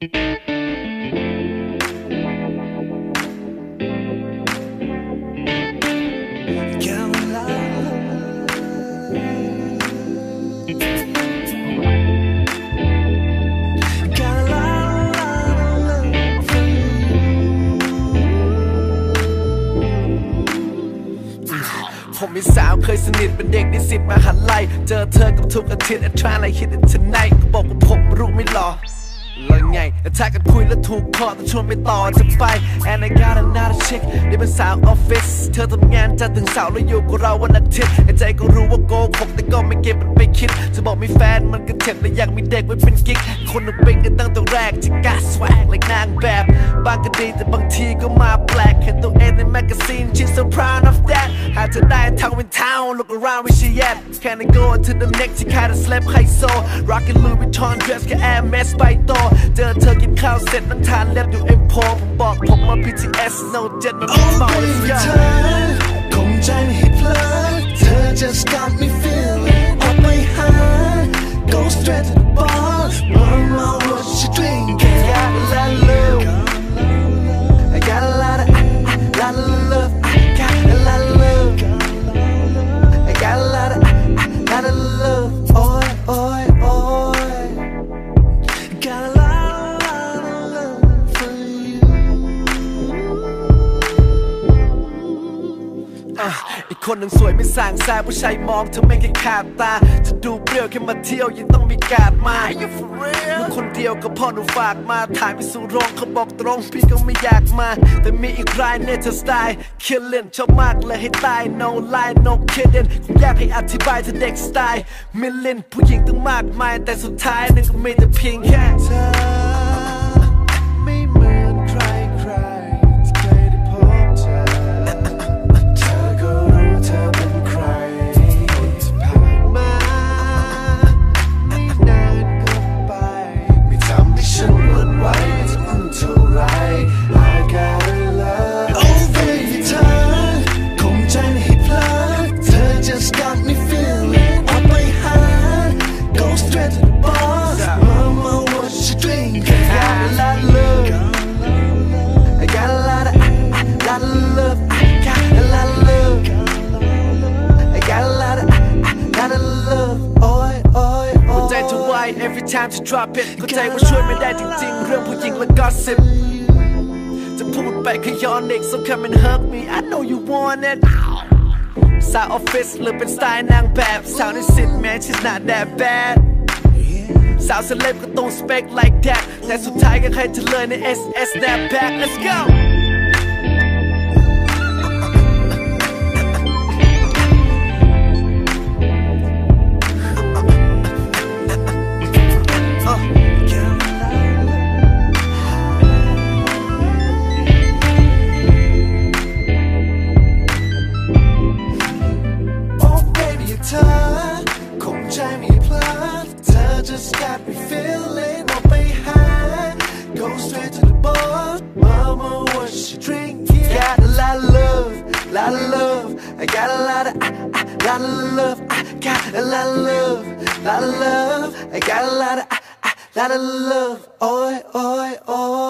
ผมมีสาวเคยสนิทเป็นเด็กนิสิตมาหาลัยเจอเธอกับทุกอาทิตย์ I try like hit it tonight ก็บอกว่าผมรู้ไม่หรอ แล้วไงแต่ถ้ากันคุยแล้วถูกคอต้องชวนไปต่อจะไป and I got another chick นี่เป็นสาวออฟฟิศเธอทำงานจันทร์ถึงเสาร์แล้วอยู่กับเราวันอาทิตย์ใจก็รู้ว่าโกหกแต่ก็ไม่เก็บมันไปคิดจะบอกมีแฟนมันก็เจ็บและอยากมีเด็กไว้เป็นกิ๊กคนนึงเป็นกันตั้งแต่แรกจะกล้าสวกเลยนางแบบ บางก็ดีแต่บางทีก็มาแปลกเห็นตัวเองในแมกกาซีน she's so proud of that หากเธอได้ทางเป็นทาว look around where she at can I go to the next ที่ค่าย slap ไฮโซ rockin' Louis Vuitton dress กับ Air Max ไปโตเจอเธอกินข้าวเสร็จนั่งทานเล็บอยู่ M4 ผมบอกผมมา BTS no jet มันไม่เมา let's ไม่ go เธอคงใจไม่ให้เพลินเธอ just got me feeling ออกไปหา go straight to the bar mama what you drinking got อะอีกคนหนึ่งสวยไม่สร้างแซ่ผู้ชายมองเธอไม่แค่ขาดตาจะดูเปรี้ยวแค่มาเที่ยวยังต้องมีการมาหนูคนเดียวก็พอหนูฝากมาถ่ายไปสู่โรงเขาบอกตรงพี่ก็ไม่อยากมา แต่มีอีกรายเนี่ยเธอสไตล์ killing ชอบมากเลยให้ตาย no lie no kidding คงอยากให้อธิบายเธอเด็กสไตล์ million ผู้หญิงตั้งมากมายแต่สุดท้ายนั่นก็มีแต่เพียงแค่เธอ time to drop it เข้าใจว่าช่วยไม่ได้จริงๆ เรื่องผู้หญิงและ gossip จะพูดไปขย้อนอีก so come and hug me I know you want it สาวออฟฟิศหรือเป็นสไตล์นางแบบ สาวในสิทธิ์ man she's not that bad สาวเซเลบก็ต้อง spec like that แต่สุดท้ายก็ใครจะเลยใน SS snapback let's go just got me feeling all behind. Go straight to the bar. Mama, what she drinking? Got a lot of love, lot of love. I got a lot of, I, I, lot of love. I got a lot of love, lot of love. I got a lot of, I, I, lot of love. Oi, oi, oi.